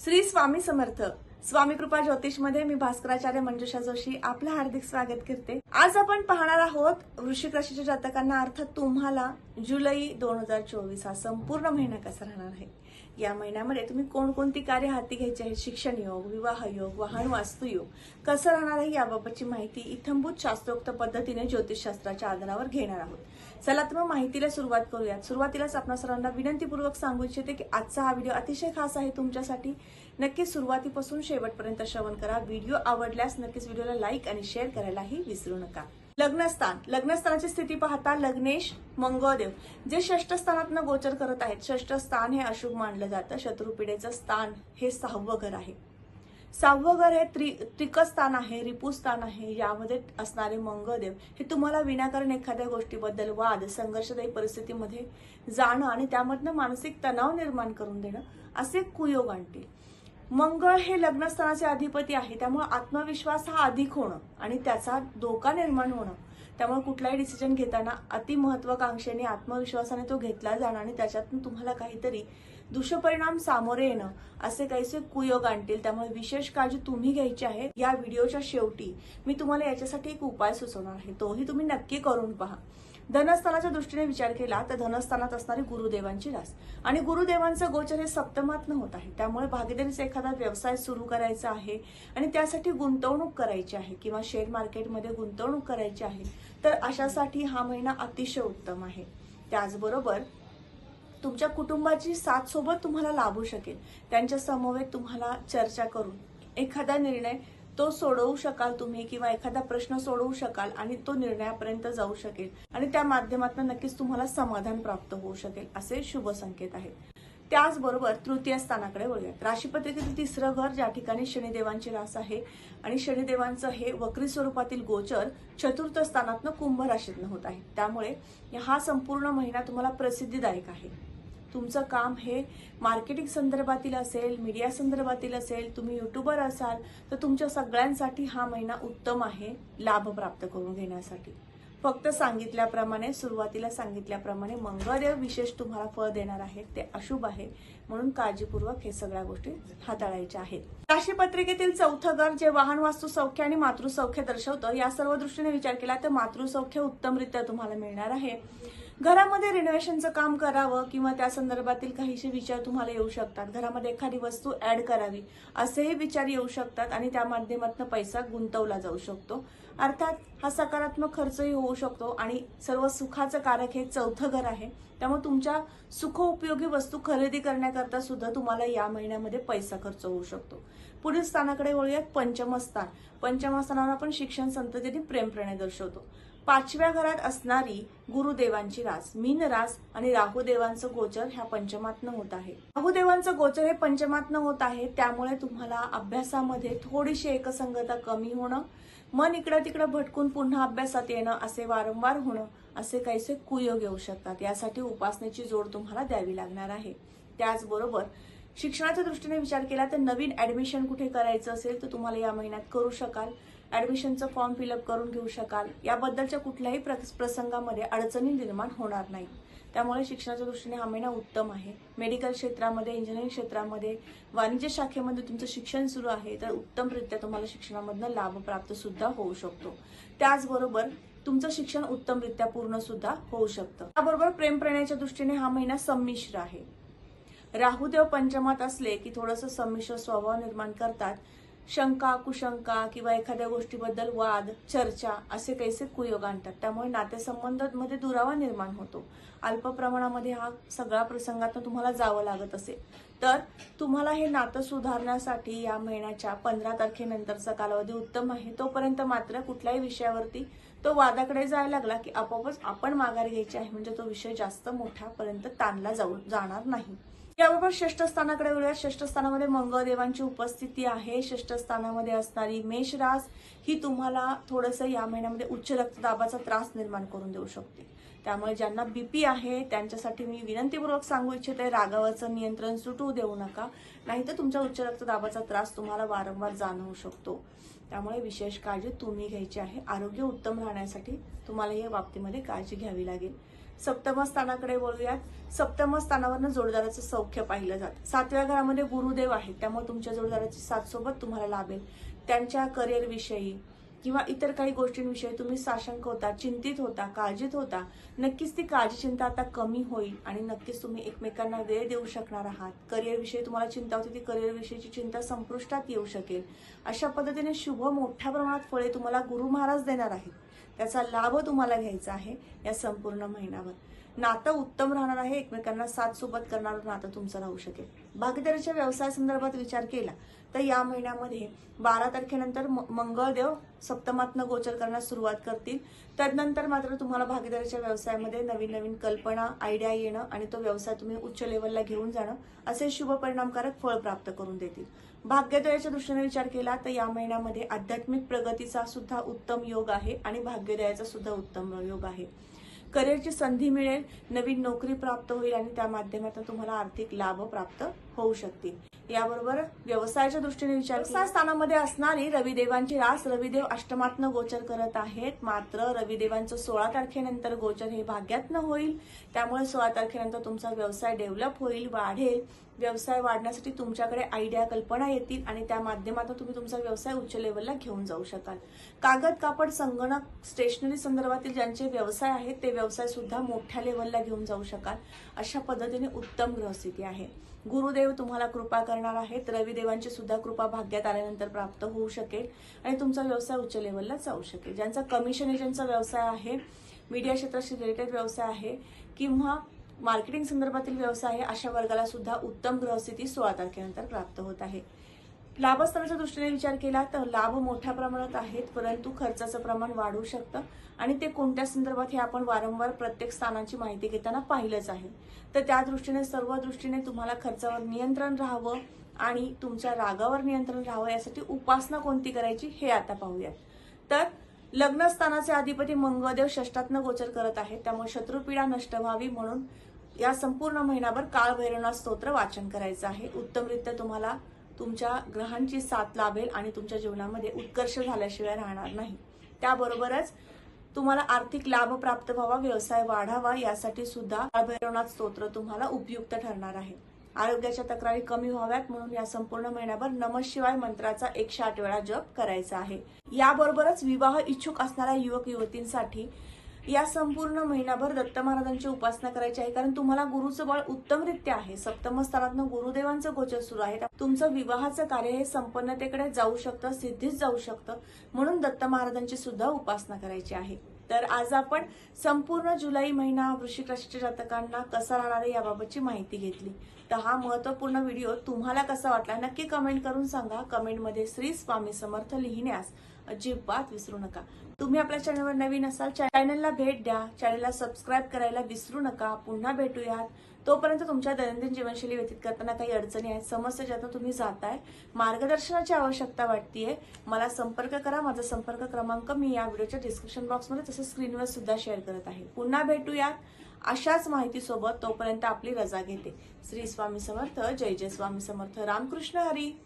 श्री स्वामी समर्थ. स्वामी कृपा ज्योतिषमध्ये मी भास्कराचार्य मंजुषा जोशी आपलं हार्दिक स्वागत करते. आज आपण पाहणार आहोत वृश्चिक राशीच्या जातकांना अर्थात तुम्हाला जुलै दोन हजार चोवीस हा संपूर्ण महिना कसा राहणार आहे? या महिन्यामध्ये तुम्ही कोणकोणती कार्य हाती घ्यायची आहेत शिक्षण योग विवाह योग वाहन वास्तू योग. कसं राहणार आहे याबाबतची माहिती इथंभूत शास्त्रोक्त पद्धतीने ज्योतिषशास्त्राच्या आधारावर घेणार आहोत. चला तर मग माहितीला सुरुवात करूयात. सुरुवातीलाच आपणा सर्वांना विनंतीपूर्वक सांगू इच्छिते की आजचा हा व्हिडिओ अतिशय खास आहे तुमच्यासाठी. नक्कीच सुरुवातीपासून शेवटपर्यंत श्रवण करा. व्हिडिओ आवडल्यास नक्कीच व्हिडिओला लाईक आणि शेअर करायलाही विसरू नका. लग्नस्थान. लग्नस्थानाची स्थिती पाहता लग्नेश मंगळदेव जे षष्ठ स्थानात गोचर करत आहेत. षष्ठ स्थान हे अशुभ मानलं जातं. शत्रुपिढेचं स्थान हे सहावं घर आहे. सहावं घर हे त्रि त्रिक स्थान आहे रिपू स्थान आहे. यामध्ये असणारे मंगळदेव हे तुम्हाला विनाकारण एखाद्या गोष्टीबद्दल वाद संघर्षदायी परिस्थितीमध्ये जाणं आणि त्यामधनं मानसिक तणाव निर्माण करून देणं असे कुयोग आणतील. मंगळ हे लग्नस्थानाचे अधिपती आहे. त्यामुळे आत्मविश्वास हा अधिक होणं आणि त्याचा धोका निर्माण होणं. त्यामुळे कुठलाही डिसिजन घेताना अति महत्वाकांक्षेने आत्मविश्वासाने तो घेतला जाणं आणि त्याच्यातून तुम्हाला काहीतरी दुष्परिणाम सामोरे येणं असे काहीसे कुयोग आणतील. त्यामुळे विशेष काळजी तुम्ही घ्यायची आहे. या व्हिडिओच्या शेवटी मी तुम्हाला याच्यासाठी एक उपाय सुचवणार आहे. तोही तुम्ही नक्की करून पहा. धनस्थानाच्या दृष्टीने विचार केला तर धनस्थानात असणारी गुरुदेवांची रास आणि गुरुदेवांचं गोचर हे सप्तमात्न होत आहे. त्यामुळे भागीदारीचा एखादा व्यवसाय सुरू करायचा आहे आणि त्यासाठी गुंतवणूक करायची आहे किंवा शेअर मार्केटमध्ये गुंतवणूक करायची आहे तर अशासाठी हा महिना अतिशय उत्तम आहे. त्याचबरोबर तुमच्या कुटुंबाची साथ सोबत तुम्हाला लाभू शकेल. त्यांच्या समवेत तुम्हाला चर्चा करून एखादा निर्णय तो सोडवू शकाल तुम्ही किंवा एखादा प्रश्न सोडवू शकाल आणि तो निर्णयापर्यंत जाऊ शकेल. आणि त्या माध्यमातून नक्कीच तुम्हाला समाधान प्राप्त होऊ शकेल असे शुभ संकेत आहेत. त्याचबरोबर तृतीय स्थानाकडे वळूयात. राशीपत्रिकेतील तिसरं घर ज्या ठिकाणी शनिदेवांची रास आहे आणि शनिदेवांचं हे वक्री स्वरूपातील गोचर चतुर्थ स्थानातनं कुंभ राशीतनं होत आहे. त्यामुळे हा संपूर्ण महिना तुम्हाला प्रसिद्धीदायक आहे. तुमचं काम हे मार्केटिंग संदर्भातील असेल मीडिया संदर्भातील असेल तुम्ही युट्यूबर असाल तर तुमच्या सगळ्यांसाठी हा महिना उत्तम आहे लाभ प्राप्त करून घेण्यासाठी. फक्त सांगितल्याप्रमाणे सुरुवातीला सांगितल्याप्रमाणे मंगळदेव विशेष तुम्हाला फळ देणार आहेत ते अशुभ आहे. म्हणून काळजीपूर्वक हे सगळ्या गोष्टी हाताळायच्या आहेत. राशीपत्रिकेतील चौथं घर जे वाहन वास्तू सौख्य आणि मातृसौख्य दर्शवतं या सर्व दृष्टीने विचार केला तर मातृसौख्य उत्तमरित्या तुम्हाला मिळणार आहे. घरामध्ये रिनोव्हेशनचं काम करावं किंवा त्या संदर्भातील काहीसे विचार तुम्हाला येऊ शकतात. घरामध्ये एखादी वस्तू ऍड करावी असेही विचार येऊ शकतात आणि त्या माध्यमातून पैसा गुंतवला जाऊ शकतो. अर्थात हा सकारात्मक खर्चही होऊ शकतो आणि सर्व सुखाचं कारक हे चौथं घर आहे. त्यामुळे तुमच्या सुखोपयोगी वस्तू खरेदी करण्याकरता सुद्धा तुम्हाला या महिन्यामध्ये पैसा खर्च होऊ शकतो. पुढील स्थानाकडे वळूयात पंचमस्थान पंचमस्थानावर आपण शिक्षण संततीने प्रेम प्रणय दर्शवतो. पाचव्या घरात असणारी गुरुदेवांची रास मीन रास आणि राहुदेवांचं गोचर ह्या पंचमातनं होत आहे. राहुदेवांचं गोचर हे पंचमातनं होत आहे त्यामुळे तुम्हाला अभ्यासामध्ये थोडीशी एकसंगता कमी होणं मन इकडं तिकडं भटकून पुन्हा अभ्यासात येणं असे वारंवार होणं असे काहीसे कुयोग येऊ शकतात. यासाठी उपासनेची जोड तुम्हाला द्यावी लागणार आहे. त्याचबरोबर शिक्षणाच्या दृष्टीने विचार केला तर नवीन ऍडमिशन कुठे करायचं असेल तर तुम्हाला या महिन्यात करू शकाल. ऍडमिशनचं फॉर्म फिलअप करून घेऊ शकाल. याबद्दलच्या कुठल्याही प्रस- प्रसंगामध्ये अडचणी निर्माण होणार नाही त्यामुळे शिक्षणाच्या दृष्टीने हा महिना उत्तम आहे. मेडिकल क्षेत्रामध्ये इंजिनिअरिंग क्षेत्रामध्ये वाणिज्य शाखेमध्ये तुमचं शिक्षण सुरू आहे तर उत्तमरित्या तुम्हाला शिक्षणामधनं लाभ प्राप्त सुद्धा होऊ शकतो. त्याचबरोबर तुमचं शिक्षण उत्तमरित्या पूर्ण सुद्धा होऊ शकतं. त्याबरोबर प्रेम प्रणयाच्या दृष्टीने हा महिना संमिश्र आहे. राहुदेव पंचमात असले की थोडंसं संमिश्र स्वभाव निर्माण करतात. शंका कुशंका किंवा एखाद्या गोष्टीबद्दल वाद चर्चा असे कैसे कुयोग आणतात? त्यामुळे नातेसंबंधांमध्ये दुरावा निर्माण होतो. अल्प प्रमाणामध्ये हा सगळा प्रसंगातून तुम्हाला जावं लागत असेल. तर तुम्हाला हे नातं सुधारण्यासाठी या महिन्याच्या पंधरा तारखेनंतरचा कालावधी उत्तम आहे. तोपर्यंत मात्र कुठल्याही विषयावरती तो वादाकडे जायला लागला की आपोआपच आपण माघारी घ्यायची आहे. म्हणजे तो विषय जास्त मोठ्यापर्यंत ताणला जाऊ जाणार नाही. याबरोबर षष्ठ स्थानाकडे वळूया षष्ठ स्थानामध्ये मंगळदेवांची उपस्थिती आहे. षष्ठ स्थानामध्ये असणारी मेषरास ही तुम्हाला थोडंसं या महिन्यामध्ये उच्च रक्तदाबाचा त्रास निर्माण करून देऊ शकते. त्यामुळे ज्यांना बीपी आहे त्यांच्यासाठी मी विनंतीपूर्वक सांगू इच्छिते रागावरचं नियंत्रण सुटू देऊ नका. नाहीतर तुमच्या उच्च रक्तदाबाचा त्रास तुम्हाला वारंवार जाणवू शकतो. त्यामुळे विशेष काळजी तुम्ही घ्यायची आहे. आरोग्य उत्तम राहण्यासाठी तुम्हाला या बाबतीमध्ये काळजी घ्यावी लागेल. सप्तम स्थानाकडे वळूयात. सप्तमस्थानावरनं जोडदाराचं सौख्य पाहिलं जातं. सातव्या घरामध्ये गुरुदेव आहेत त्यामुळे तुमच्या जोडदाराची साथ सोबत तुम्हाला लाभेल. त्यांच्या करिअरविषयी किंवा इतर काही गोष्टींविषयी तुम्ही साशंक होता चिंतित होता काळजीत होता नक्कीच ती काळजी चिंता आता कमी होईल आणि नक्कीच तुम्ही एकमेकांना वेळ देऊ शकणार आहात. करिअरविषयी तुम्हाला चिंता होती ती करिअरविषयीची चिंता संपुष्टात येऊ शकेल. अशा पद्धतीने शुभ मोठ्या प्रमाणात फळे तुम्हाला गुरु महाराज देणार आहेत. त्याचा लाभ तुम्हाला घ्यायचा आहे या संपूर्ण महिन्यावर नातं उत्तम राहणार आहे एकमेकांना साथ सोबत करणारं नातं तुमचं राहू शकेल. भागीदारीच्या व्यवसाय संदर्भात विचार केला तर या महिन्यामध्ये बारा तारखेनंतर म- मंगळदेव सप्तमातनं गोचर करण्यास सुरुवात करतील. तदनंतर मात्र तुम्हाला भागीदारीच्या व्यवसायामध्ये नवीन नवीन कल्पना आयडिया येणं आणि तो व्यवसाय तुम्ही उच्च लेवलला घेऊन जाणं असे शुभ परिणामकारक फळ प्राप्त करून देतील. भाग्योदयाच्या दृष्टीने विचार केला तर या महिन्यामध्ये आध्यात्मिक प्रगतीचा सुद्धा उत्तम योग आहे आणि भाग्योदयाचा सुद्धा उत्तम योग आहे. करिअरची संधी मिळेल नवीन नोकरी प्राप्त होईल आणि त्या माध्यमातून तुम्हाला आर्थिक लाभ प्राप्त होऊ शकतील. याबरोबर व्यवसायाच्या दृष्टीने विचार व्यवसाय स्थानामध्ये असणारी रविदेवांची रास रविदेव अष्टमातनं गोचर करत आहेत. मात्र रविदेवांचं सोळा तारखेनंतर गोचर हे भाग्यातनं होईल. त्यामुळे सोळा तारखेनंतर तुमचा व्यवसाय डेव्हलप होईल वाढेल. व्यवसाय वाढण्यासाठी तुमच्याकडे आयडिया कल्पना येतील आणि त्या माध्यमातून तुम्ही तुमचा व्यवसाय उच्च लेवलला घेऊन जाऊ शकाल. कागद कापड संगणक स्टेशनरी संदर्भातील ज्यांचे व्यवसाय आहेत ते व्यवसाय सुद्धा मोठ्या लेवलला घेऊन जाऊ शकाल. अशा पद्धतीने उत्तम ग्रहस्थिती आहे. गुरुदेव तुम्हाला कृपा करणार आहेत. रविदेवांची सुद्धा कृपा भाग्यात आल्यानंतर प्राप्त होऊ शकेल आणि तुमचा व्यवसाय उच्च लेवलला जाऊ शकेल. ज्यांचा कमिशन एजंटचा व्यवसाय आहे मीडिया क्षेत्राशी रिलेटेड व्यवसाय आहे किंवा मार्केटिंग संदर्भातील व्यवसाय आहे अशा वर्गाला सुद्धा उत्तम ग्रहस्थिती सोळा तारखेनंतर प्राप्त होत आहे. लाभस्थानाच्या दृष्टीने विचार केला तर लाभ मोठ्या प्रमाणात आहेत परंतु खर्चाचं प्रमाण वाढू शकतं आणि ते कोणत्या संदर्भात हे आपण वारंवार प्रत्येक स्थानाची माहिती घेताना पाहिलंच आहे. तर त्या दृष्टीने सर्व दृष्टीने तुम्हाला खर्चावर नियंत्रण राहावं आणि तुमच्या रागावर नियंत्रण राहावं यासाठी उपासना कोणती करायची हे आता पाहूयात. तर लग्नस्थानाचे अधिपती मंगळदेव षष्टात्न गोचर करत आहेत त्यामुळे शत्रुपीडा नष्ट व्हावी म्हणून या संपूर्ण महिनाभर काळभैरवनाथ स्तोत्र वाचन करायचं आहे. उत्तमरित्या तुम्हाला तुमच्या ग्रहांची साथ लाभेल आणि तुमच्या जीवनामध्ये उत्कर्ष झाल्याशिवाय राहणार नाही. त्याबरोबरच तुम्हाला आर्थिक लाभ प्राप्त व्हावा व्यवसाय वाढावा यासाठी सुद्धा काळभैरवनाथ स्तोत्र तुम्हाला उपयुक्त ठरणार आहे. आरोग्याच्या तक्रारी कमी व्हाव्यात म्हणून या संपूर्ण महिन्याभर नमशिवाय मंत्राचा एकशे आठ वेळा जप करायचा आहे. याबरोबरच विवाह इच्छुक असणाऱ्या युवक युवतींसाठी या संपूर्ण महिनाभर दत्त महाराजांची उपासना करायची आहे. कारण तुम्हाला गुरुचं बळ उत्तमरित्या आहे. सप्तम स्थानातनं गुरुदेवांचं गोचर सुरू आहे. तुमचं विवाहाचं कार्य हे संपन्नतेकडे जाऊ शकतं सिद्धीच जाऊ शकतं. म्हणून दत्त महाराजांची सुद्धा उपासना करायची आहे. तर आज आपण संपूर्ण जुलै महिना वृश्चिक राशीच्या जातकांना कसा राहणार आहे याबाबतची माहिती घेतली. तर हा महत्त्वपूर्ण व्हिडिओ तुम्हाला कसा वाटला नक्की कमेंट करून सांगा. कमेंटमध्ये श्री स्वामी समर्थ लिहिण्यास अजिबात विसरू नका. तुम्ही आपल्या चॅनलवर नवीन असाल चॅनलला भेट द्या. चॅनलला सबस्क्राईब करायला विसरू नका. पुन्हा भेटूयात. तोपर्यंत तुमच्या दैनंदिन जीवनशैली व्यतीत करताना काही अडचणी आहेत समस्या ज्यातून तुम्ही जाताय. मार्गदर्शनाची आवश्यकता वाटतीये. मला संपर्क करा. माझा संपर्क क्रमांक मी या व्हिडिओच्या डिस्क्रिप्शन बॉक्समध्ये तसेच स्क्रीनवर सुद्धा शेअर करत आहे. पुन्हा भेटूयात. अशाच माहितीसोबत तोपर्यंत आपली रजा घेते. श्री स्वामी समर्थ. जय जय स्वामी समर्थ. रामकृष्ण हरी.